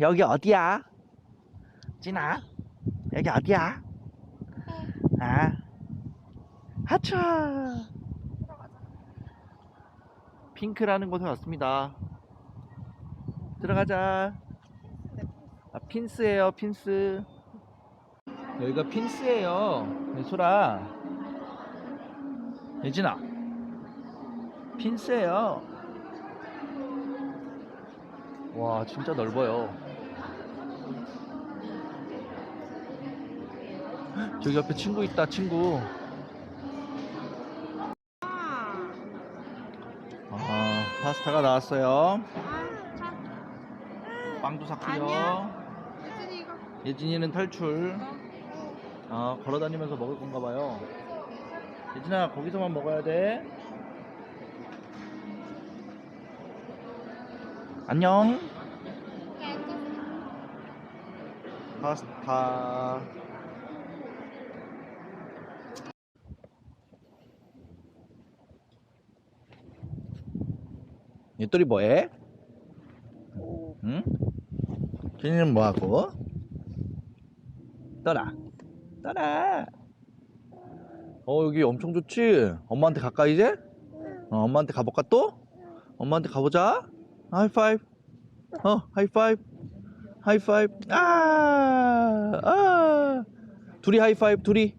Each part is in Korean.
여기 어디야? 진아? 여기 어디야? 아. 하차. 핑크라는 곳에 왔습니다. 들어가자. 아 핀스예요 핀스. 여기가 핀스예요. 예솔아 예진아. 핀스예요 와 진짜 넓어요. 저기 옆에 친구 있다 친구. 아 파스타가 나왔어요. 빵도 샀고요. 예진이는 탈출. 아 걸어다니면서 먹을 건가 봐요. 예진아 거기서만 먹어야 돼 안녕 파스타 얘들이 뭐해? 응? 쟤는 뭐하고? 떠라 떠라 어 여기 엄청 좋지? 엄마한테 갈까 이제? 어, 엄마한테 가볼까 또? 엄마한테 가보자 하이파이브 어 하이파이브 하이파이브 아, 아. 둘이 하이파이브 둘이.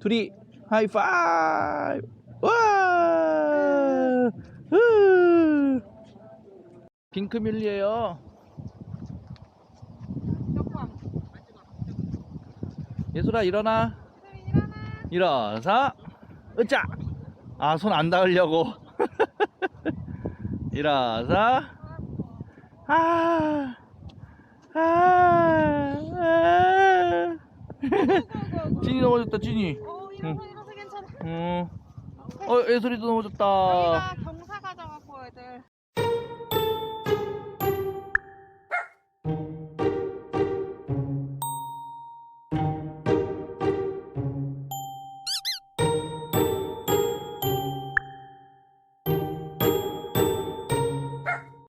둘이 하이파이브 와. 으. 핑크뮬리에요. 예술아 일어나. 일어서. 으짜. 아 손 안 닿으려고. 일어서 아, 아, 아. 진이 넘어졌다, 진이. 어, 일어서 일어서 괜찮아. 어, 어, 애소리도 넘어졌다. 경사 가져갖고 애들.